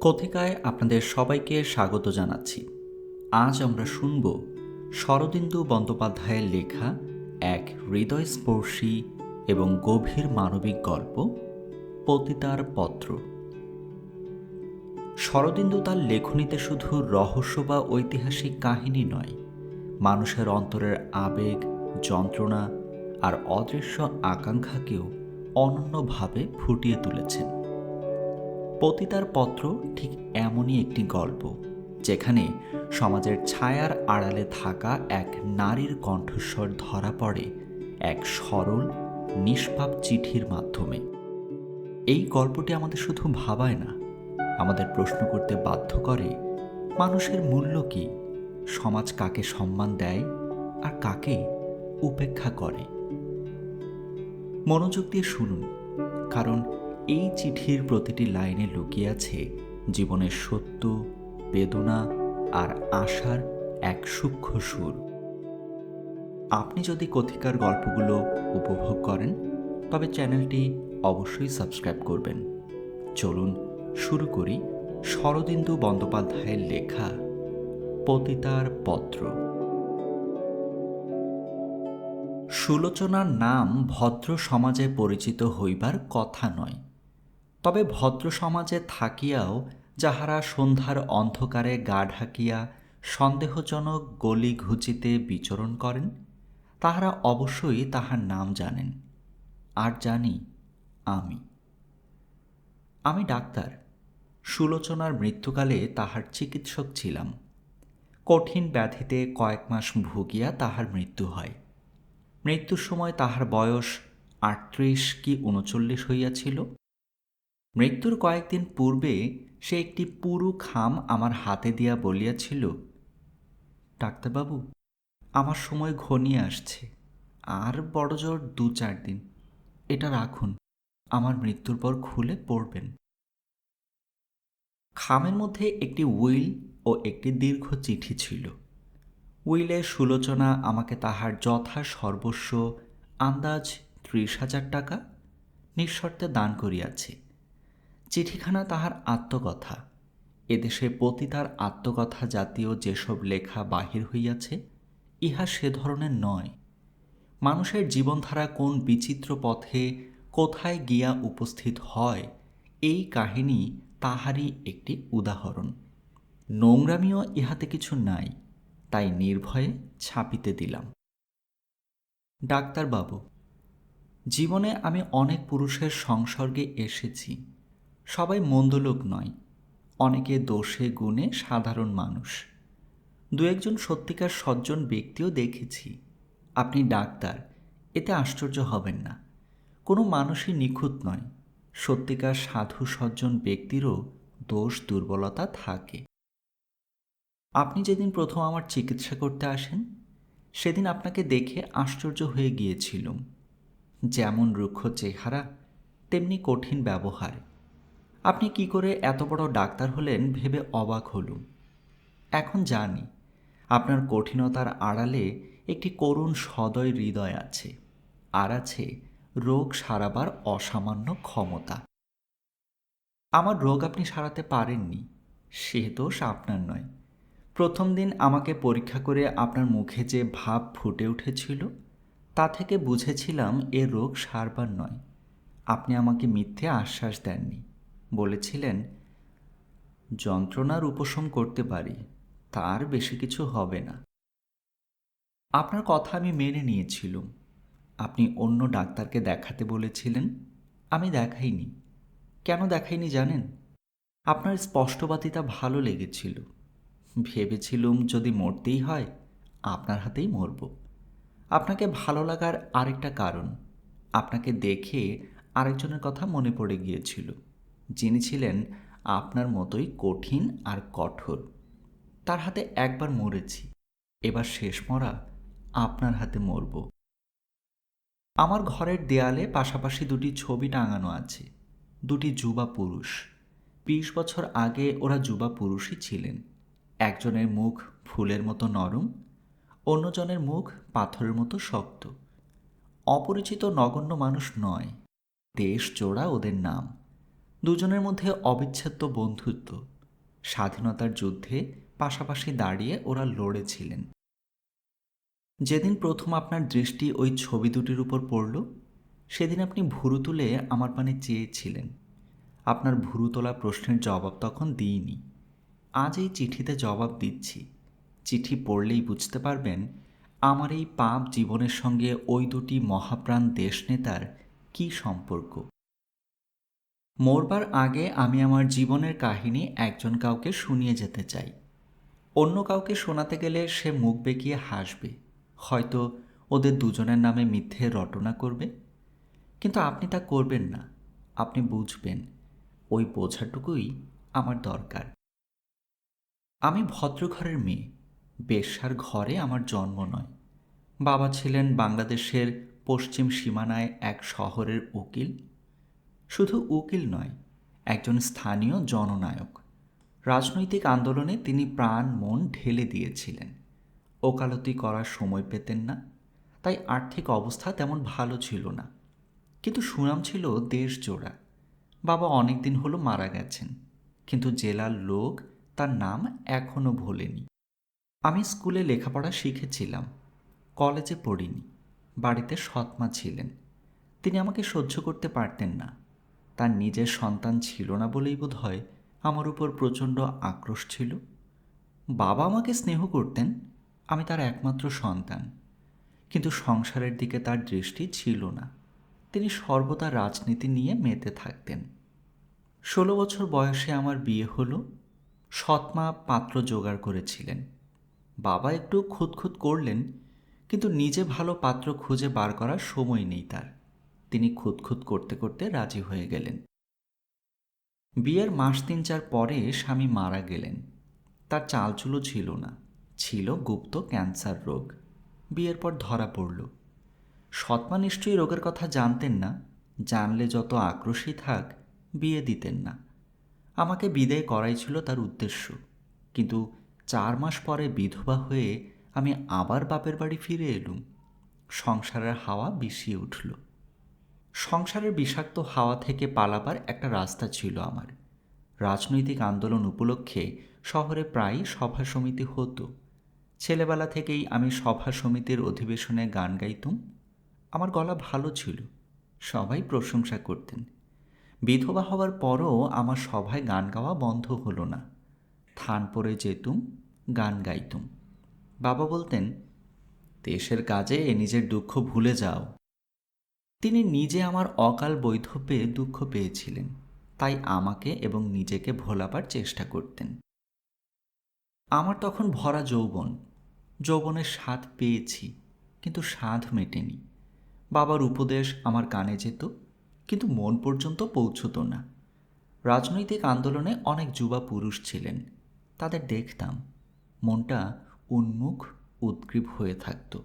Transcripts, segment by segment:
কথিকায় আপনাদের সবাইকে স্বাগত জানাচ্ছি। আজ আমরা শুনব শরদিন্দু বন্দ্যোপাধ্যায়ের লেখা এক হৃদয়স্পর্শী এবং গভীর মানবিক গল্প, পতিতার পত্র। শরদিন্দু তার লেখনীতে শুধু রহস্য বা ঐতিহাসিক কাহিনী নয়, মানুষের অন্তরের আবেগ, যন্ত্রণা আর অদৃশ্য আকাঙ্ক্ষাকেও অনন্যভাবে ফুটিয়ে তুলেছেন। পতিতার পত্র ঠিক এমনই একটি গল্প, যেখানে সমাজের ছায়ার আড়ালে থাকা এক নারীর কণ্ঠস্বর ধরা পড়ে এক সরল, নিষ্পাপ চিঠির মাধ্যমে। এই গল্পটি আমাদের শুধু ভাবায় না, আমাদের প্রশ্ন করতে বাধ্য করে, মানুষের মূল্য কি, সমাজ কাকে সম্মান দেয়, আর কাকে উপেক্ষা করে। মনোযোগ দিয়ে শুনুন, কারণ এই চিঠির প্রতিটি লাইনে লুকিয়ে আছে জীবনের সত্য, বেদনা আর আশার এক সূক্ষ্ম সুর। আপনি যদি কথিকার গল্পগুলো উপভোগ করেন, তবে চ্যানেলটি অবশ্যই সাবস্ক্রাইব করবেন। চলুন শুরু করি শরদিন্দু বন্দ্যোপাধ্যায়ের লেখা পতিতার পত্র। সুলোচনার নাম ভদ্র সমাজে পরিচিত হইবার কথা নয়। তবে ভদ্র সমাজে থাকিয়াও যাহারা সন্ধ্যার অন্ধকারে গা ঢাকিয়া সন্দেহজনক গলি ঘুচিতে বিচরণ করেন, তাহারা অবশ্যই তাহার নাম জানেন। আর জানি আমি। আমি ডাক্তার। সুলোচনার মৃত্যুকালে তাহার চিকিৎসক ছিলাম। কঠিন ব্যাধিতে কয়েক মাস ভুগিয়া তাহার মৃত্যু হয়। মৃত্যুর সময় তাহার বয়স আটত্রিশ কি উনচল্লিশ হইয়াছিল। মৃত্যুর কয়েকদিন পূর্বে সে একটি পুরু খাম আমার হাতে দিয়া বলিয়াছিল, ডাক্তারবাবু, আমার সময় ঘনিয়ে আসছে। আর বড় জোর দু চার দিন। এটা রাখুন, আমার মৃত্যুর পর খুলে পড়বেন। খামের মধ্যে একটি উইল ও একটি দীর্ঘ চিঠি ছিল। উইলের সুলোচনা আমাকে তাহার যথা সর্বস্ব, আন্দাজ ত্রিশ হাজার টাকা নিঃশর্তে দান করিয়াছে। চিঠিখানা তাহার আত্মকথা। এদেশে পতিতার আত্মকথা জাতীয় যেসব লেখা বাহির হইয়াছে, ইহা সে ধরনের নয়। মানুষের জীবনধারা কোন বিচিত্র পথে কোথায় গিয়া উপস্থিত হয়, এই কাহিনী তাহারই একটি উদাহরণ। নোংরামিও ইহাতে কিছু নাই, তাই নির্ভয়ে ছাপিতে দিলাম। ডাক্তারবাবু, জীবনে আমি অনেক পুরুষের সংসর্গে এসেছি। সবাই মন্দলোক নয়, অনেকে দোষে গুণে সাধারণ মানুষ। দু একজন সত্যিকার সজ্জন ব্যক্তিও দেখেছি। আপনি ডাক্তার, এতে আশ্চর্য হবেন না। কোনো মানুষই নিখুঁত নয়, সত্যিকার সাধু সজ্জন ব্যক্তিরও দোষ দুর্বলতা থাকে। আপনি যেদিন প্রথম আমার চিকিৎসা করতে আসেন, সেদিন আপনাকে দেখে আশ্চর্য হয়ে গিয়েছিলুম। যেমন রুক্ষ চেহারা, তেমনি কঠিন ব্যবহার। আপনি কি করে এত বড় ডাক্তার হলেন ভেবে অবাক হলুম। এখন জানি, আপনার কঠিনতার আড়ালে একটি করুণ সদয় হৃদয় আছে, আর আছে রোগ সারাবার অসামান্য ক্ষমতা। আমার রোগ আপনি সারাতে পারেননি, সে দোষ আপনার নয়। প্রথম দিন আমাকে পরীক্ষা করে আপনার মুখে যে ভাব ফুটে উঠেছিল, তা থেকে বুঝেছিলাম এ রোগ সারবার নয়। আপনি আমাকে মিথ্যে আশ্বাস দেননি। বলেছিলেন, যন্ত্রণার উপশম করতে পারি, তার বেশি কিছু হবে না। আপনার কথা আমি মেনে নিয়েছিলুম। আপনি অন্য ডাক্তারকে দেখাতে বলেছিলেন, আমি দেখাইনি। কেন দেখাইনি জানেন? আপনার স্পষ্টবাতিতা ভালো লেগেছিল। ভেবেছিলুম যদি মরতেই হয়, আপনার হাতেই মরব। আপনাকে ভালো লাগার আরেকটা কারণ, আপনাকে দেখে আরেকজনের কথা মনে পড়ে গিয়েছিল। যিনি ছিলেন আপনার মতোই কঠিন আর কঠোর। তার হাতে একবার মরেছি, এবার শেষ মরা আপনার হাতে মরব। আমার ঘরের দেয়ালে পাশাপাশি দুটি ছবি টাঙানো আছে, দুটি যুবা পুরুষ। বিশ বছর আগে ওরা যুবা পুরুষই ছিলেন। একজনের মুখ ফুলের মতো নরম, অন্যজনের মুখ পাথরের মতো শক্ত। অপরিচিত নগণ্য মানুষ নয়, দেশ জোড়া ওদের নাম। দুজনের মধ্যে অবিচ্ছেদ্য বন্ধুত্ব। স্বাধীনতার যুদ্ধে পাশাপাশি দাঁড়িয়ে ওরা লড়েছিলেন। যেদিন প্রথম আপনার দৃষ্টি ওই ছবি দুটির উপর পড়ল, সেদিন আপনি ভুরু তুলে আমার পানে চেয়েছিলেন। আপনার ভুরু তোলা প্রশ্নের জবাব তখন দিইনি। আজ এই চিঠিতে জবাব দিচ্ছি। চিঠি পড়লেই বুঝতে পারবেন, আমার এই পাপ জীবনের সঙ্গে ওই দুটি মহাপ্রাণ দেশনেতার কী সম্পর্ক। মরবার আগে আমি আমার জীবনের কাহিনী একজন কাউকে শুনিয়ে যেতে চাই। অন্য কাউকে শোনাতে গেলে সে মুখ বেঁকিয়ে হাসবে। হয়তো ওদের দুজনের নামে মিথ্যে রটনা করবে। কিন্তু আপনি তা করবেন না। আপনি বুঝবেন, ওই বোঝাটুকুই আমার দরকার। আমি ভদ্রঘরের মেয়ে। বেশ্যার ঘরে আমার জন্ম নয়। বাবা ছিলেন বাংলাদেশের পশ্চিম সীমানায় এক শহরের উকিল। শুধু উকিল নয়, একজন স্থানীয় জননায়ক। রাজনৈতিক আন্দোলনে তিনি প্রাণ, মন ঢেলে দিয়েছিলেন। ওকালতি করার সময় পেতেন না, তাই আর্থিক অবস্থা তেমন ভালো ছিল না। কিন্তু সুনাম ছিল দেশ জোড়া। বাবা অনেক দিন হলো মারা গেছেন, কিন্তু জেলার লোক তার নাম এখনও ভোলেনি। আমি স্কুলে লেখাপড়া শিখেছিলাম, কলেজে পড়িনি, বাড়িতে সৎমা ছিলেন। তিনি আমাকে সহ্য করতে পারতেন না। তার নিজের সন্তান ছিল না বলেই বোধ হয় আমার উপর প্রচণ্ড আক্রোশ ছিল। বাবা আমাকে স্নেহ করতেন, আমি তার একমাত্র সন্তান। কিন্তু সংসারের দিকে তার দৃষ্টি ছিল না। তিনি সর্বদা রাজনীতি নিয়ে মেতে থাকতেন। ষোলো বছর বয়সে আমার বিয়ে হলো, সৎমা পাত্র জোগাড় করেছিলেন। বাবা একটু খুঁতখুত করলেন, কিন্তু নিজে ভালো পাত্র খুঁজে বার করার সময় নেই তার। তিনি খুঁতখুত করতে করতে রাজি হয়ে গেলেন। বিয়ের মাস তিন চার পরে স্বামী মারা গেলেন। তার চালচুলো ছিল না, ছিল গুপ্ত ক্যান্সার রোগ। বিয়ের পর ধরা পড়ল। সৎমা নিশ্চয়ই রোগের কথা জানতেন না, জানলে যত আক্রোশী থাক, বিয়ে দিতেন না। আমাকে বিদায় করাই ছিল তার উদ্দেশ্য। কিন্তু চার মাস পরে বিধবা হয়ে আমি আবার বাপের বাড়ি ফিরে এলুম। সংসারের হাওয়া বিষিয়ে উঠল। সংসারের বিষাক্ত হাওয়া থেকে পালাবার একটা রাস্তা ছিল আমার। রাজনৈতিক আন্দোলন উপলক্ষে শহরে প্রায়ই সভা সমিতি হতো। ছেলেবেলা থেকেই আমি সভা সমিতির অধিবেশনে গান গাইতুম। আমার গলা ভালো ছিল, সবাই প্রশংসা করতেন। বিধবা হওয়ার পরও আমার সভায় গান গাওয়া বন্ধ হলো না। থান পরে যেতুম, গান গাইতুম। বাবা বলতেন, দেশের কাজে নিজের দুঃখ ভুলে যাও। তিনি নিজে আমার অকাল বৈধব্যে দুঃখ পেয়েছিলেন, তাই আমাকে এবং নিজেকে ভোলাবার চেষ্টা করতেন। আমার তখন ভরা যৌবন, যৌবনের স্বাদ পেয়েছি, কিন্তু স্বাদ মেটেনি। বাবার উপদেশ আমার কানে যেত, কিন্তু মন পর্যন্ত পৌঁছত না। রাজনৈতিক আন্দোলনে অনেক যুবা পুরুষ ছিলেন, তাদের দেখতাম মনটা উন্মুখ, উদ্গ্রীব হয়ে থাকত।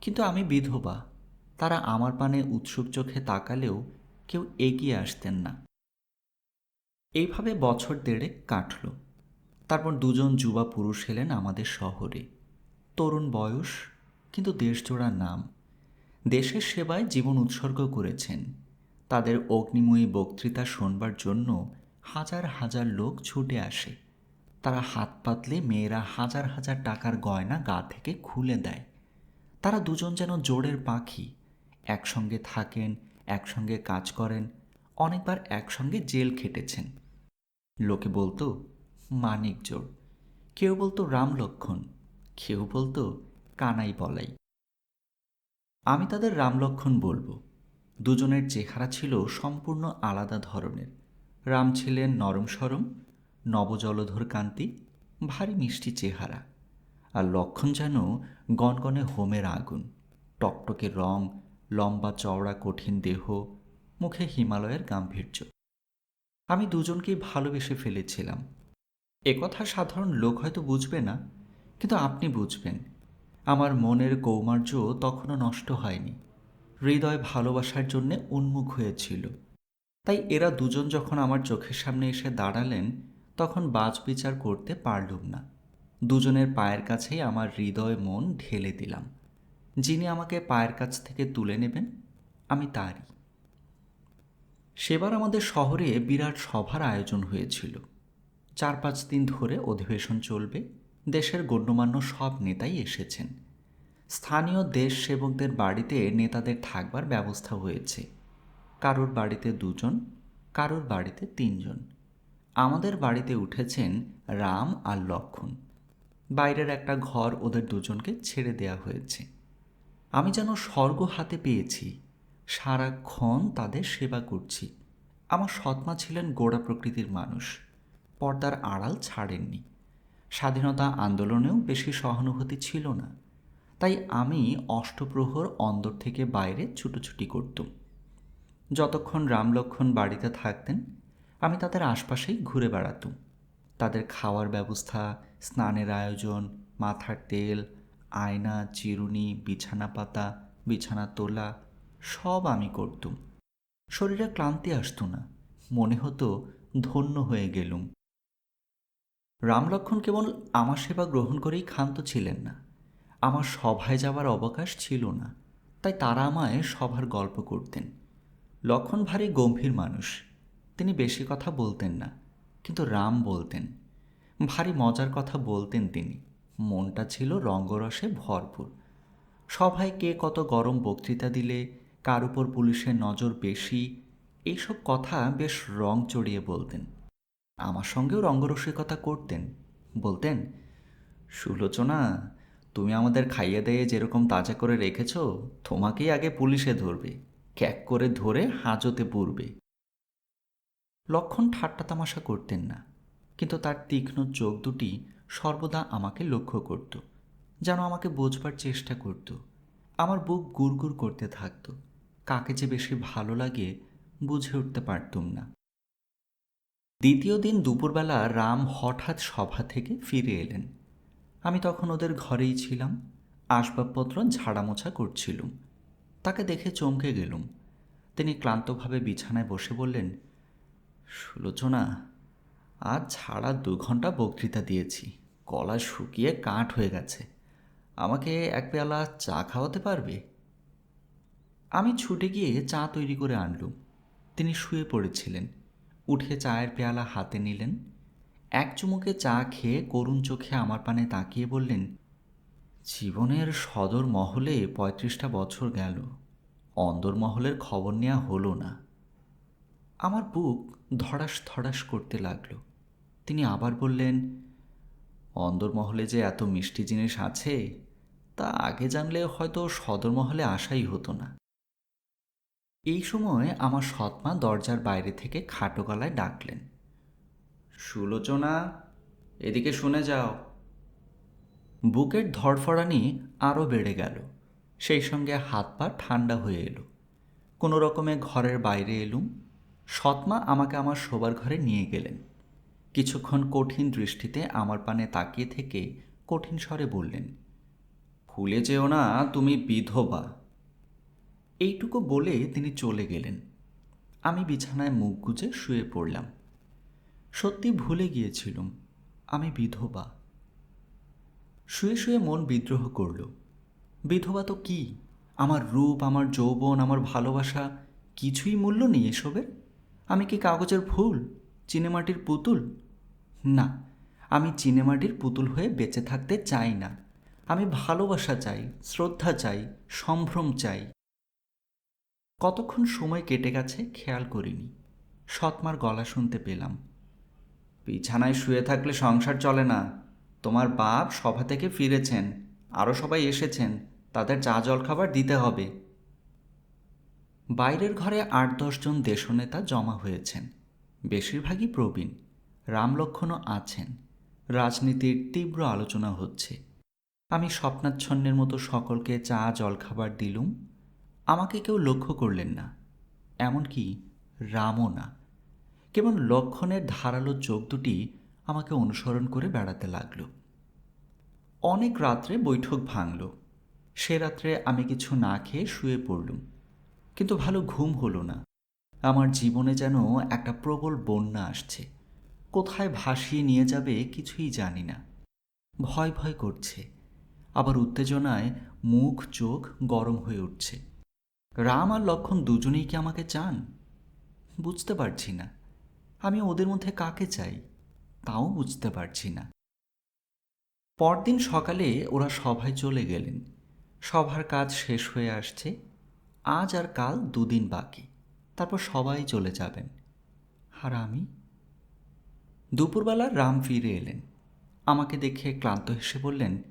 কিন্তু আমি বিধবা তারা আমার পানে উৎসুক চোখে তাকালেও কেউ এগিয়ে আসতেন না। এইভাবে বছর দেড়েক কাটল। তারপর দুজন যুবা পুরুষ এলেন আমাদের শহরে। তরুণ বয়স, কিন্তু দেশজোড়া নাম। দেশের সেবায় জীবন উৎসর্গ করেছেন। তাদের অগ্নিময়ী বক্তৃতা শোনবার জন্য হাজার হাজার লোক ছুটে আসে। তারা হাত পাতলে মেয়েরা হাজার হাজার টাকার গয়না গা থেকে খুলে দেয়। তারা দুজন যেন জোরের পাখি একসঙ্গে থাকেন, একসঙ্গে কাজ করেন, অনেকবার একসঙ্গে জেল খেটেছেন। লোকে বলতো, মানিক জোর। কেউ বলতো, রাম লক্ষণ। কেউ বলতো, কানাই বলাই। আমি তাদের রাম রামলক্ষণ বলব। দুজনের চেহারা ছিল সম্পূর্ণ আলাদা ধরনের। রাম ছিলেন নরম সরম, নবজলধর কান্তি, ভারী মিষ্টি চেহারা। আর লক্ষণ যেন গনগনে হোমের আগুন, টকটকে রং লম্বা, চওড়া, কঠিন দেহ, মুখে হিমালয়ের গাম্ভীর্য। আমি দুজনকেই ভালোবেসে ফেলেছিলাম। একথা সাধারণ লোক হয়তো বুঝবে না, কিন্তু আপনি বুঝবেন। আমার মনের কৌমার্য তখনও নষ্ট হয়নি। হৃদয় ভালোবাসার জন্যে উন্মুখ হয়েছিল। তাই এরা দুজন যখন আমার চোখের সামনে এসে দাঁড়ালেন, তখন বাজ বিচার করতে পারলুম না। দুজনের পায়ের কাছেই আমার হৃদয় মন ঢেলে দিলাম। যিনি আমাকে পায়ের কাছ থেকে তুলে নেবেন, আমি তারই। সেবার আমাদের শহরে বিরাট সভার আয়োজন হয়েছিল। চার পাঁচ দিন ধরে অধিবেশন চলবে, দেশের গণ্যমান্য সব নেতাই এসেছেন। স্থানীয় দেশ সেবকদের বাড়িতে নেতাদের থাকবার ব্যবস্থা হয়েছে। কারোর বাড়িতে দুজন, কারোর বাড়িতে তিনজন। আমাদের বাড়িতে উঠেছেন রাম আর লক্ষণ। বাইরের একটা ঘর ওদের দুজনকে ছেড়ে দেয়া হয়েছে। আমি যেন স্বর্গ হাতে পেয়েছি সারাক্ষণ তাদের সেবা করছি। আমার সৎমা ছিলেন গোড়া প্রকৃতির মানুষ, পর্দার আড়াল ছাড়েননি। স্বাধীনতা আন্দোলনেও বেশি সহানুভূতি ছিল না, তাই আমি অষ্টপ্রহর অন্দর থেকে বাইরে ছুটোছুটি করতুম। যতক্ষণ রামলক্ষণ বাড়িতে থাকতেন, আমি তাদের আশপাশেই ঘুরে বেড়াতুম। তাদের খাওয়ার ব্যবস্থা, স্নানের আয়োজন, মাথার তেল আয়না, চিরুনি, বিছানা পাতা, বিছানা তোলা, সব আমি করতুম। শরীরে ক্লান্তি আসতো না, মনে হতো ধন্য হয়ে গেলুম। রামলক্ষণ কেবল আমার সেবা গ্রহণ করেই ক্ষান্ত ছিলেন না। আমার সভায় যাওয়ার অবকাশ ছিল না, তাই তারা আমায় সভার গল্প করতেন। লক্ষণ ভারী গম্ভীর মানুষ, তিনি বেশি কথা বলতেন না, কিন্তু রাম বলতেন, ভারী মজার কথা বলতেন তিনি। মনটা ছিল রঙ্গরসে ভরপুর। সভায় কে কত গরম বক্তৃতা দিলে, কার উপর পুলিশের নজর বেশি, এইসব কথা বেশ রং চড়িয়ে বলতেন। আমার সঙ্গেও রঙ্গরসিকতা করতেন। বলতেন, সুলোচনা, তুমি আমাদের খাইয়ে দিয়ে যেরকম তাজা করে রেখেছ, তোমাকেই আগে পুলিশে ধরবে, ক্যাক করে ধরে হাজতে পুরবে। লক্ষণ ঠাট্টা তামাশা করতেন না, কিন্তু তার তীক্ষ্ণ চোখ দুটি সর্বদা আমাকে লক্ষ্য করত, যেন আমাকে বোঝবার চেষ্টা করত। আমার বুক গুড়গুড় করতে থাকত, কাকে যে বেশি ভালো লাগে বুঝে উঠতে পারতুম না। দ্বিতীয় দিন দুপুরবেলা রাম হঠাৎ সভা থেকে ফিরে এলেন। আমি তখন ওদের ঘরেই ছিলাম, আসবাবপত্র ঝাড়ামোছা করছিলুম। তাকে দেখে চমকে গেলুম। তিনি ক্লান্তভাবে বিছানায় বসে বললেন, সুলোচনা আজ ছাড়া দু ঘণ্টা বক্তৃতা দিয়েছি। গলা শুকিয়ে কাঠ হয়ে গেছে। আমাকে এক পেয়ালা চা খাওয়াতে পারবে? আমি ছুটে গিয়ে চা তৈরি করে আনলুম। তিনি শুয়ে পড়েছিলেন। উঠে চায়ের পেয়ালা হাতে নিলেন। এক চুমুকে চা খেয়ে করুণ চোখে আমার পানে তাকিয়ে বললেন, জীবনের সদর মহলে পঁয়ত্রিশটা বছর গেল। অন্দর মহলের খবর নেওয়া হলো না। আমার বুক ধড়াস ধড়াস করতে লাগল। তিনি আবার বললেন, অন্দরমহলে যে এত মিষ্টি জিনিস আছে, তা আগে জানলে হয়তো সদরমহলে আসাই হতো না। এই সময় আমার সৎমা দরজার বাইরে থেকে খাটো গলায় ডাকলেন, সুলোচনা, এদিকে শুনে যাও। বুকের ধরফড়ানি আরও বেড়ে গেল, সেই সঙ্গে হাত পা ঠান্ডা হয়ে এলো। কোনো রকমে ঘরের বাইরে এলুম, সৎমা আমাকে আমার শোবার ঘরে নিয়ে গেলেন। কিছুক্ষণ কঠিন দৃষ্টিতে আমার পানে তাকিয়ে থেকে কঠিন স্বরে বললেন, ভুলে যেও না, তুমি বিধবা। এইটুকু বলে তিনি চলে গেলেন। আমি বিছানায় মুখ গুজে শুয়ে পড়লাম। সত্যি ভুলে গিয়েছিলুম, আমি বিধবা। শুয়ে শুয়ে মন বিদ্রোহ করল। বিধবা তো কি? আমার রূপ, আমার যৌবন, আমার ভালোবাসা, কিছুই মূল্য নেই এসবের? আমি কি কাগজের ফুল, চিনেমাটির পুতুল? না, আমি চিনেমাটির পুতুল হয়ে বেঁচে থাকতে চাই না। আমি ভালোবাসা চাই, শ্রদ্ধা চাই, সম্ভ্রম চাই। কতক্ষণ সময় কেটে গেছে খেয়াল করিনি। সৎমার গলা শুনতে পেলাম। বিছানায় শুয়ে থাকলে সংসার চলে না। তোমার বাপ সভা থেকে ফিরেছেন আরও সবাই এসেছেন, তাদের চা জলখাবার দিতে হবে। বাইরের ঘরে আট দশজন দেশনেতা জমা হয়েছেন। বেশিরভাগই প্রবীণ। রামলক্ষণও আছেন। রাজনীতির তীব্র আলোচনা হচ্ছে। আমি স্বপ্নাচ্ছন্নের মতো সকলকে চা, জলখাবার দিলুম। আমাকে কেউ লক্ষ্য করলেন না। এমনকি রামও না। কেবল লক্ষণের ধারালো চোখ দুটি আমাকে অনুসরণ করে বেড়াতে লাগল। অনেক রাত্রে বৈঠক ভাঙল। সে রাত্রে আমি কিছু না খেয়ে শুয়ে পড়লুম। কিন্তু ভালো ঘুম হলো না। আমার জীবনে যেন একটা প্রবল বন্যা আসছে। কোথায় ভাসিয়ে নিয়ে যাবে কিছুই জানি না। ভয় ভয় করছে। আবার উত্তেজনায় মুখ, চোখ গরম হয়ে উঠছে। রাম আর লক্ষণ দুজনেই কি আমাকে চান? বুঝতে পারছি না। আমি ওদের মধ্যে কাকে চাই? তাও বুঝতে পারছি না। পরদিন সকালে ওরা সভায় চলে গেলেন। সভার কাজ শেষ হয়ে আসছে। আজ আর কাল দুদিন বাকি। তারপর সবাই চলে যাবেন। আর আমি? দুপুরবেলা রাম ফিরে এলেন। আমাকে দেখে ক্লান্ত হেসে বললেন,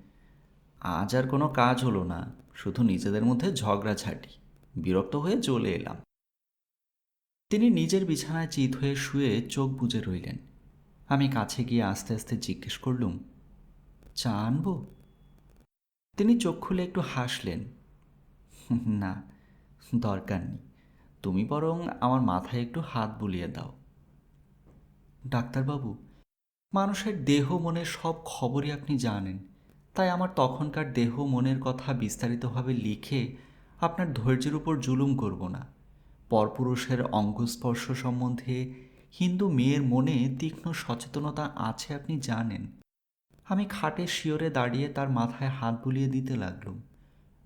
আজ আর কোনো কাজ হলো না, শুধু নিজেদের মধ্যে ঝগড়াঝাটি। বিরক্ত হয়ে চলে এলাম। তিনি নিজের বিছানায় চিত হয়ে শুয়ে চোখ বুজে রইলেন। আমি কাছে গিয়ে আস্তে আস্তে জিজ্ঞেস করলুম, চা আনব? তিনি চোখ খুলে একটু হাসলেন, না, দরকার নেই। তুমি বরং আমার মাথায় একটু হাত বুলিয়ে দাও। ডাক্তারবাবু, মানুষের দেহ মনের সব খবরই আপনি জানেন। তাই আমার তখনকার দেহ মনের কথা বিস্তারিতভাবে লিখে আপনার ধৈর্যের উপর জুলুম করব না। পরপুরুষের অঙ্গস্পর্শ সম্বন্ধে হিন্দু মেয়ের মনে তীক্ষ্ণ সচেতনতা আছে আপনি জানেন। আমি খাটে শিওরে দাঁড়িয়ে তার মাথায় হাত বুলিয়ে দিতে লাগলুম।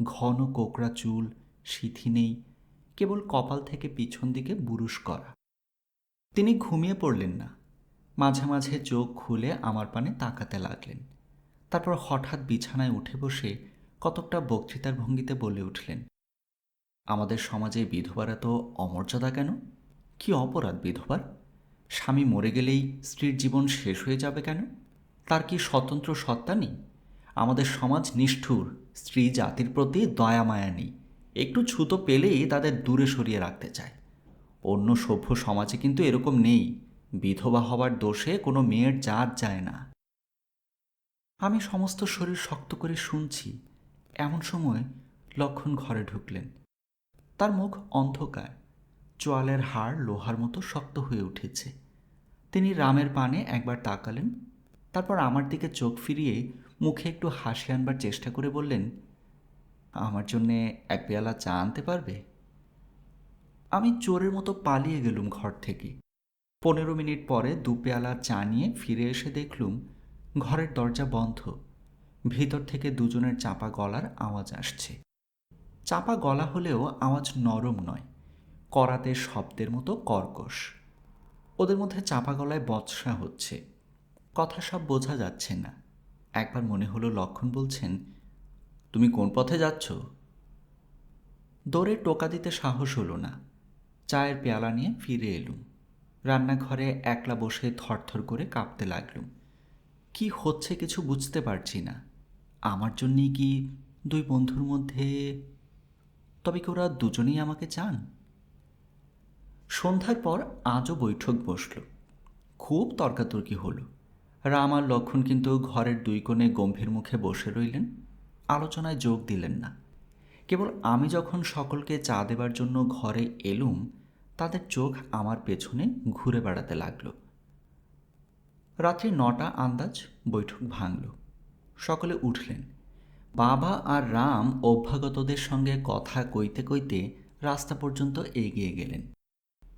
ঘন কোকড়া চুল, সিথি নেই, কেবল কপাল থেকে পিছন দিকে বুরুশ করা। তিনি ঘুমিয়ে পড়লেন না। মাঝে মাঝে চোখ খুলে আমার পানে তাকাতে লাগলেন। তারপর হঠাৎ বিছানায় উঠে বসে কতকটা বক্তৃতার ভঙ্গিতে বলে উঠলেন, আমাদের সমাজে বিধবারা তো অমর্যাদা কেন? কি অপরাধ বিধবার? স্বামী মরে গেলেই স্ত্রীর জীবন শেষ হয়ে যাবে কেন? তার কি স্বতন্ত্র সত্তা নেই? আমাদের সমাজ নিষ্ঠুর, স্ত্রী জাতির প্রতি দয়া মায়া নেই। একটু ছুতো পেলেই তাদের দূরে সরিয়ে রাখতে চায়। অন্য সভ্য সমাজে কিন্তু এরকম নেই। বিধবা হওয়ার দোষে কোনো মেয়ের জাত যায় না। আমি সমস্ত শরীর শক্ত করে শুনছি। এমন সময় লক্ষণ ঘরে ঢুকলেন। তার মুখ অন্ধকার। চোয়ালের হাড় লোহার মতো শক্ত হয়ে উঠেছে। তিনি রামের পানে একবার তাকালেন, তারপর আমার দিকে চোখ ফিরিয়ে মুখে একটু হাসি আনবার চেষ্টা করে বললেন, আমার জন্যে এক পেয়ালা চা আনতে পারবে? আমি চোরের মতো পালিয়ে গেলুম ঘর থেকে। পনেরো মিনিট পরে দু পেয়ালা চা নিয়ে ফিরে এসে দেখলুম ঘরের দরজা বন্ধ। ভিতর থেকে দুজনের চাপা গলার আওয়াজ আসছে। চাপা গলা হলেও আওয়াজ নরম নয় করাতে শব্দের মতো কর্কশ। ওদের মধ্যে চাপা গলায় বৎসা হচ্ছে। কথা সব বোঝা যাচ্ছে না। একবার মনে হলো লক্ষণ বলছেন, তুমি কোন পথে যাচ্ছ? দৌড়ে টোকা দিতে সাহস হলো না। চায়ের পেয়ালা নিয়ে ফিরে এলুম। রান্নাঘরে একলা বসে থরথর করে কাঁপতে লাগলুম। কি হচ্ছে কিছু বুঝতে পারছি না। আমার জন্যই কি দুই বন্ধুর মধ্যে তবে কি ওরা দুজনেই আমাকে চান? সন্ধ্যার পর আজও বৈঠক বসল। খুব তর্কাতর্কি হলো। রাম আর লক্ষণ কিন্তু ঘরের দুই কোণে গম্ভীর মুখে বসে রইলেন, আলোচনায় যোগ দিলেন না। কেবল আমি যখন সকলকে চা দেবার জন্য ঘরে এলুম তাদের চোখ আমার পেছনে ঘুরে বেড়াতে লাগল। রাত্রি নটা আন্দাজ বৈঠক ভাঙল। সকলে উঠলেন। বাবা আর রাম অভ্যাগতদের সঙ্গে কথা কইতে কইতে রাস্তা পর্যন্ত এগিয়ে গেলেন।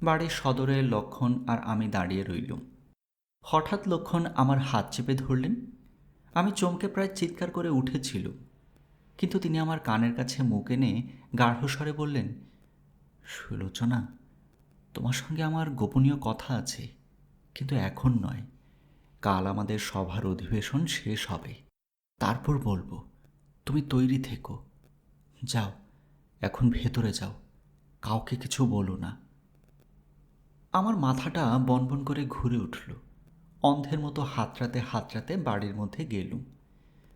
বাড়ির সদরে লক্ষণ আর আমি দাঁড়িয়ে রইলুম। হঠাৎ লক্ষণ আমার হাত চেপে ধরলেন। আমি চমকে প্রায় চিৎকার করে উঠেছিল। কিন্তু তিনি আমার কানের কাছে মুখ এনে গাঢ়স্বরে বললেন, সুলোচনা তোমার সঙ্গে আমার গোপনীয় কথা আছে, কিন্তু এখন নয়। কাল আমাদের সভার অধিবেশন শেষ হবে। তারপর বলব, তুমি তৈরি থেকো। যাও, এখন ভেতরে যাও। কাউকে কিছু বলো না। আমার মাথাটা বনবন করে ঘুরে উঠল। অন্ধের মতো হাতড়াতে হাতড়াতে বাড়ির মধ্যে গেলুম।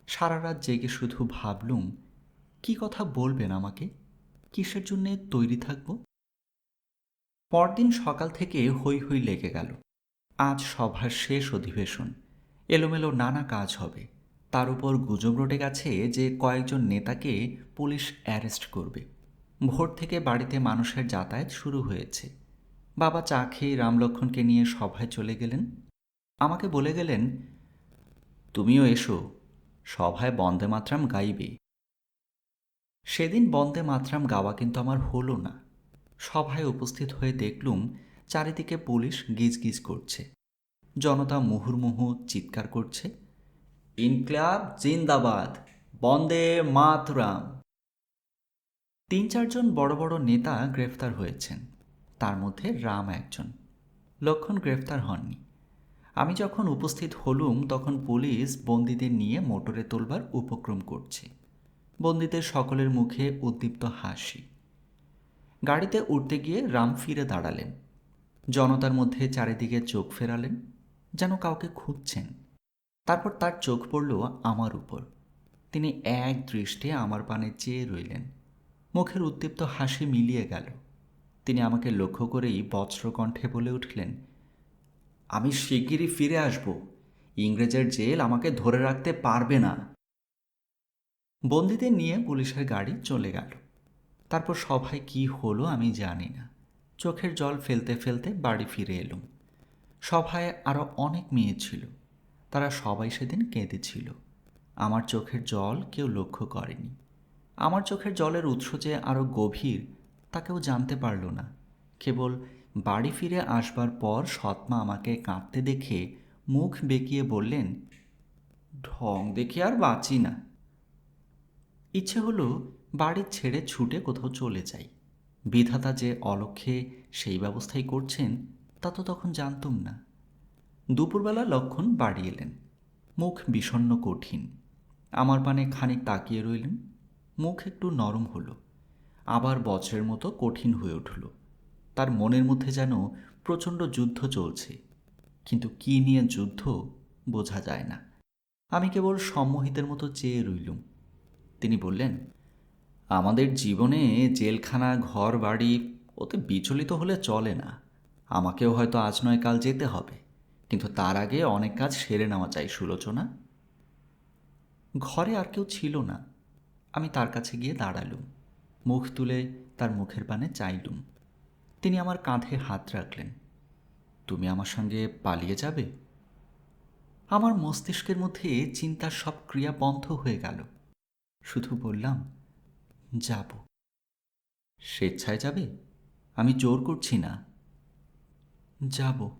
সারা রাত জেগে শুধু ভাবলুম, কি কথা বলবেন আমাকে? কিসের জন্যে তৈরি থাকব? পরদিন সকাল থেকে হই হই লেগে গেল। আজ সভার শেষ অধিবেশন। এলোমেলো নানা কাজ হবে। তার উপর গুজব রটে গেছে যে কয়েকজন নেতাকে পুলিশ অ্যারেস্ট করবে। ভোর থেকে বাড়িতে মানুষের যাতায়াত শুরু হয়েছে। বাবা চা খেয়ে রামলক্ষণকে নিয়ে সভায় চলে গেলেন। আমাকে বলে গেলেন, তুমিও এসো। সভায় বন্দে মাতরাম গাইবে। সেদিন বন্দে মাতরাম গাওয়া কিন্তু আমার হলো না। সভায় উপস্থিত হয়ে দেখলুম চারিদিকে পুলিশ গিজগিজ করছে। জনতা মুহুর্মুহু চিৎকার করছে, ইনক্লাব জিন্দাবাদ, বন্দে মাতরাম। তিন চারজন বড় বড় নেতা গ্রেফতার হয়েছেন, তার মধ্যে রাম একজন। লক্ষণ গ্রেফতার হননি। আমি যখন উপস্থিত হলুম, তখন পুলিশ বন্দীদের নিয়ে মোটরে তোলবার উপক্রম করছে। বন্দীদের সকলের মুখে উদ্দীপ্ত হাসি। গাড়িতে উঠতে গিয়ে রাম ফিরে দাঁড়ালেন। জনতার মধ্যে চারিদিকে চোখ ফেরালেন, যেন কাউকে খুঁজছেন। তারপর তার চোখ পড়ল আমার উপর। তিনি এক দৃষ্টে আমার পানে চেয়ে রইলেন। মুখের উদ্দীপ্ত হাসি মিলিয়ে গেল। তিনি আমাকে লক্ষ্য করেই বজ্রকণ্ঠে বলে উঠলেন, আমি শিগগিরই ফিরে আসব। ইংরেজের জেল আমাকে ধরে রাখতে পারবে না। বন্দীদের নিয়ে পুলিশের গাড়ি চলে গেল। তারপর সভায় কি হলো আমি জানি না। চোখের জল ফেলতে ফেলতে বাড়ি ফিরে এলুম। সভায় আরও অনেক মেয়ে ছিল। তারা সবাই সেদিন কেঁদেছিল। আমার চোখের জল কেউ লক্ষ্য করেনি। আমার চোখের জলের উৎস যে আরও গভীর, তা কেউ জানতে পারল না। কেবল বাড়ি ফিরে আসবার পর সৎমা আমাকে কাঁদতে দেখে মুখ বেঁকিয়ে বললেন, ঢং দেখে আর বাঁচি না। ইচ্ছে হলো বাড়ি ছেড়ে ছুটে কোথাও চলে যাই। বিধাতা যে অলক্ষে সেই ব্যবস্থাই করছেন, তা তো তখন জানতুম না। দুপুরবেলা লক্ষণ বাড়ি এলেন। মুখ বিষণ্ণ কঠিন। আমার পানে খানিক তাকিয়ে রইলেন। মুখ একটু নরম হলো। আবার বছরের মতো কঠিন হয়ে উঠল। তার মনের মধ্যে যেন প্রচণ্ড যুদ্ধ চলছে। কিন্তু কি নিয়ে যুদ্ধ, বোঝা যায় না। আমি কেবল সম্মোহিতের মতো চেয়ে রইলুম। তিনি বললেন আমাদের জীবনে জেলখানা ঘর বাড়ি ওতে বিচলিত হলে চলে না। আমাকেও হয়তো আজ নয়, কাল যেতে হবে। কিন্তু তার আগে অনেক কাজ সেরে নেওয়া চাই সুলোচনা। ঘরে আর কেউ ছিল না। আমি তার কাছে গিয়ে দাঁড়ালুম। মুখ তুলে তার মুখের পানে চাইলুম। তিনি আমার কাঁধে হাত রাখলেন। তুমি আমার সঙ্গে পালিয়ে যাবে? আমার মস্তিষ্কের মধ্যে চিন্তার সব ক্রিয়া বন্ধ হয়ে গেল। শুধু বললাম যাব। স্বেচ্ছায় যাবে? আমি জোর করছি না। যাব।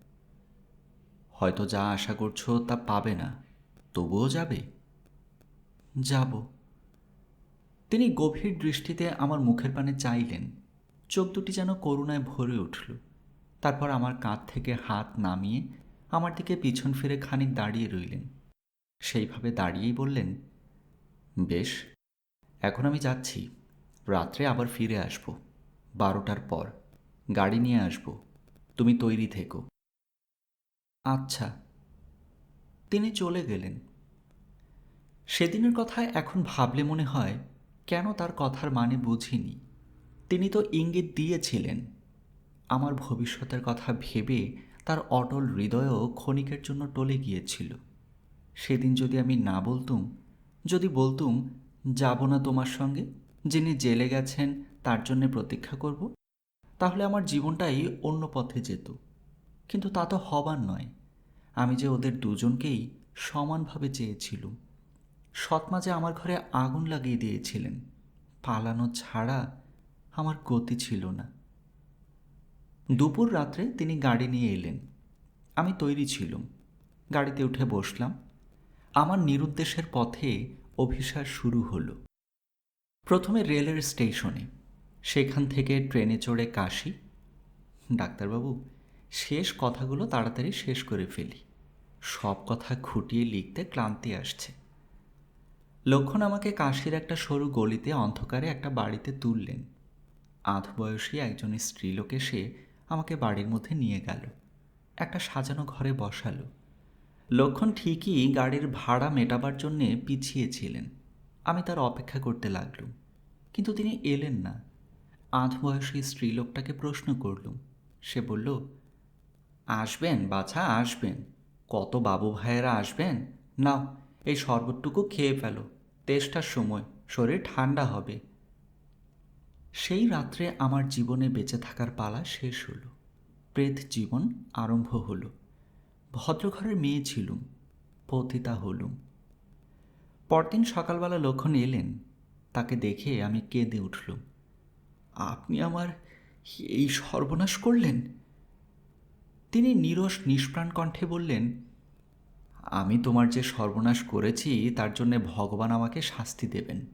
হয়তো যা আশা করছ তা পাবে না। তবুও যাবে। যাব। তিনি গভীর দৃষ্টিতে আমার মুখের পানে চাইলেন। চোখ দুটি যেন করুণায় ভরে উঠল। তারপর আমার কাঁধ থেকে হাত নামিয়ে আমার দিকে পিছন ফিরে খানিক দাঁড়িয়ে রইলেন। সেইভাবে দাঁড়িয়েই বললেন, বেশ, এখন আমি যাচ্ছি। রাত্রে আবার ফিরে আসব। বারোটার পর গাড়ি নিয়ে আসব। তুমি তৈরি থেকো। আচ্ছা। তিনি চলে গেলেন। সেদিনের কথায় এখন ভাবলে মনে হয়, কেন তার কথার মানে বুঝিনি। তিনি তো ইঙ্গিত দিয়েছিলেন। আমার ভবিষ্যতের কথা ভেবে তার অটল হৃদয়ও ক্ষণিকের জন্য টলে গিয়েছিল। সেদিন যদি আমি না বলতুম, যদি বলতুম, যাব না তোমার সঙ্গে? যিনি জেলে গেছেন, তার জন্যে প্রতীক্ষা করব। তাহলে আমার জীবনটাই অন্য পথে যেত। কিন্তু তা তো হবার নয়। আমি যে ওদের দুজনকেই সমানভাবে চেয়েছিলুম। সৎমা যে আমার ঘরে আগুন লাগিয়ে দিয়েছিলেন, পালানো ছাড়া আমার গতি ছিল না। দুপুর রাত্রে তিনি গাড়ি নিয়ে এলেন। আমি তৈরি ছিলুম। গাড়িতে উঠে বসলাম। আমার নিরুদ্দেশের পথে অভিসার শুরু হলো। প্রথমে রেলের স্টেশনে। সেখান থেকে ট্রেনে চড়ে কাশি। ডাক্তারবাবু, শেষ কথাগুলো তাড়াতাড়ি শেষ করে ফেলি। সব কথা খুঁটিয়ে লিখতে ক্লান্তি আসছে। লক্ষণ আমাকে কাশির একটা সরু গলিতে অন্ধকারে একটা বাড়িতে তুললেন। আধ বয়সী একজন স্ত্রীলোক এসে আমাকে বাড়ির মধ্যে নিয়ে গেল। একটা সাজানো ঘরে বসালো। লক্ষণ ঠিকই গাড়ির ভাড়া মেটাবার জন্যে পিছিয়েছিলেন আমি তার অপেক্ষা করতে লাগলুম। কিন্তু তিনি এলেন না। আধ বয়সী স্ত্রীলোকটাকে প্রশ্ন করলুম। সে বলল, আসবেন, বাছা, আসবেন। কত বাবু ভাইয়েরা আসবেন? নাও, এই শরবতটুকু খেয়ে ফেলো। তেষ্টার সময় শরীর ঠান্ডা হবে সেই রাত্রে আমার জীবনে বেঁচে থাকার পালা শেষ হলো। প্রেত জীবন আরম্ভ হলো। ভদ্রঘরের মেয়ে ছিলুম, পতিতা হলুম। পরদিন সকালবেলা লক্ষণ এলেন। তাকে দেখে আমি কেঁদে উঠলুম। আপনি আমার এই সর্বনাশ করলেন? তিনি নিরস নিষ্প্রাণ কণ্ঠে বললেন, আমি তোমার যে সর্বনাশ করেছি, তার জন্যে ভগবান আমাকে শাস্তি দেবেন।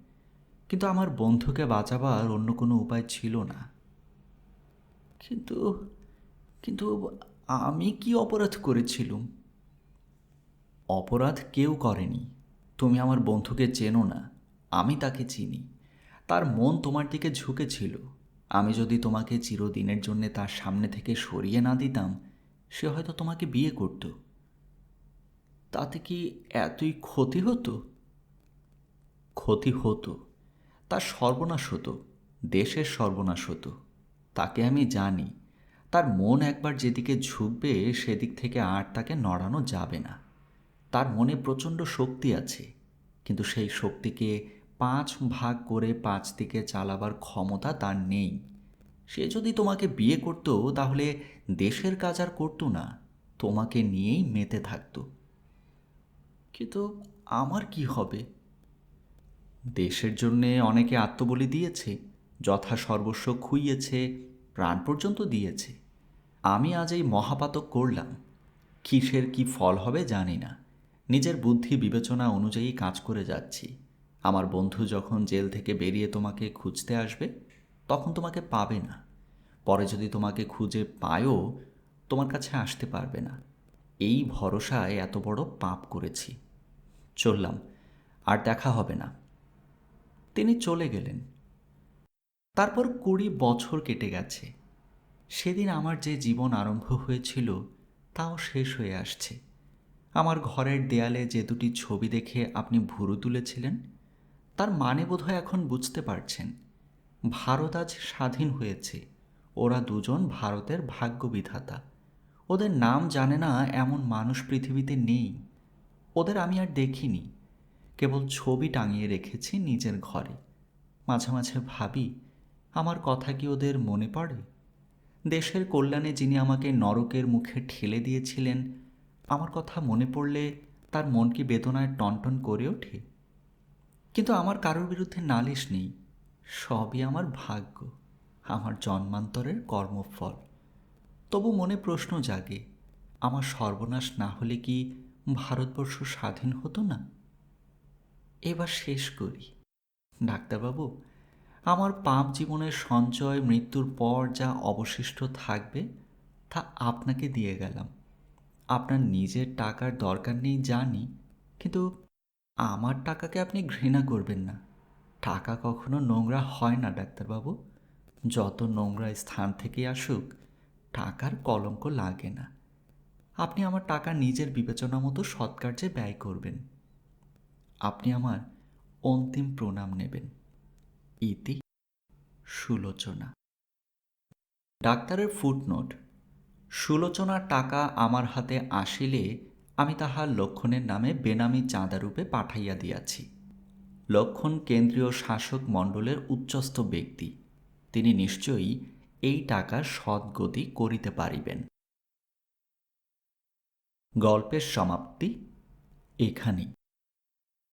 কিন্তু আমার বন্ধুকে বাঁচাবার অন্য কোনো উপায় ছিল না। কিন্তু কিন্তু আমি কি অপরাধ করেছিলুম? অপরাধ কেউ করেনি। তুমি আমার বন্ধুকে চেনো না। আমি তাকে চিনি। তার মন তোমার দিকে ঝুঁকেছিল। আমি যদি তোমাকে চিরদিনের জন্যে তার সামনে থেকে সরিয়ে না দিতাম, সে হয়তো তোমাকে বিয়ে করত। তাতে কি এতই ক্ষতি হতো? ক্ষতি হতো। তার সর্বনাশ হতো। দেশের সর্বনাশ হতো। তাকে আমি জানি। তার মন একবার যেদিকে ঝুঁকবে, সেদিক থেকে আর তাকে নড়ানো যাবে না। তার মনে প্রচণ্ড শক্তি আছে। কিন্তু সেই শক্তিকে পাঁচ ভাগ করে পাঁচ দিকে চালাবার ক্ষমতা তার নেই। সে যদি তোমাকে বিয়ে করতো, তাহলে দেশের কাজ আর করতো না, তোমাকে নিয়েই মেতে থাকতো। কিন্তু আমার কি হবে? দেশের জন্যে অনেকে আত্মবলি দিয়েছে, যথা সর্বস্ব খুইয়েছে, প্রাণ পর্যন্ত দিয়েছে। আমি আজ এই মহাপাতক করলাম। কিসের কি ফল হবে জানি না। নিজের বুদ্ধি বিবেচনা অনুযায়ী কাজ করে যাচ্ছি। আমার বন্ধু যখন জেল থেকে বেরিয়ে তোমাকে খুঁজতে আসবে, তখন তোমাকে পাবে না। পরে যদি তোমাকে খুঁজে পায়ও, তোমার কাছে আসতে পারবে না। এই ভরসায় এত বড় পাপ করেছি। চললাম, আর দেখা হবে না। তিনি চলে গেলেন। তারপর কুড়ি বছর কেটে গেছে। সেদিন আমার যে জীবন আরম্ভ হয়েছিল, তাও শেষ হয়ে আসছে। আমার ঘরের দেয়ালে যে দুটি ছবি দেখে আপনি ভুরু তুলেছিলেন, তার মানে বোধহয় এখন বুঝতে পারছেন। ভারত আজ স্বাধীন হয়েছে। ওরা দুজন ভারতের ভাগ্য বিধাতা ওদের নাম জানে না এমন মানুষ পৃথিবীতে নেই। ওদের আমি আর দেখিনি। কেবল ছবি টাঙিয়ে রেখেছি নিজের ঘরে। মাঝে মাঝে ভাবি, আমার কথা কি ওদের মনে পড়ে? দেশের কল্যাণে যিনি আমাকে নরকের মুখে ঠেলে দিয়েছিলেন আমার কথা মনে পড়লে তার মন কি বেদনায় টনটন করে ওঠে। কিন্তু আমার কারোর বিরুদ্ধে নালিশ নেই। সবই আমার ভাগ্য, আমার জন্মান্তরের কর্মফল। তবু মনে প্রশ্ন জাগে, আমার সর্বনাশ না হলে কি ভারতবর্ষ স্বাধীন হতো না? এবার শেষ করি। ডাক্তারবাবু, আমার পাপ জীবনের সঞ্চয় মৃত্যুর পর যা অবশিষ্ট থাকবে তা আপনাকে দিয়ে গেলাম। আপনার নিজের টাকার দরকার নেই জানি, কিন্তু আমার টাকাকে আপনি ঘৃণা করবেন না। টাকা কখনো নোংরা হয় না, ডাক্তারবাবু। যত নোংরা স্থান থেকে আসুক, টাকার কলঙ্ক লাগে না। আপনি আমার টাকা নিজের বিবেচনা মতো সৎকার্যে ব্যয় করবেন। আপনি আমার অন্তিম প্রণাম নেবেন। ইতি সুলোচনা। ডাক্তারের ফুটনোট। সুলোচনার টাকা আমার হাতে আসিলে আমি তাহার লক্ষণের নামে বেনামি চাঁদারূপে পাঠাইয়া দিয়াছি। লক্ষণ কেন্দ্রীয় শাসক মণ্ডলের উচ্চস্থ ব্যক্তি। তিনি নিশ্চয়ই এই টাকার সদ্গতি করিতে পারিবেন। গল্পের সমাপ্তি এখানেই।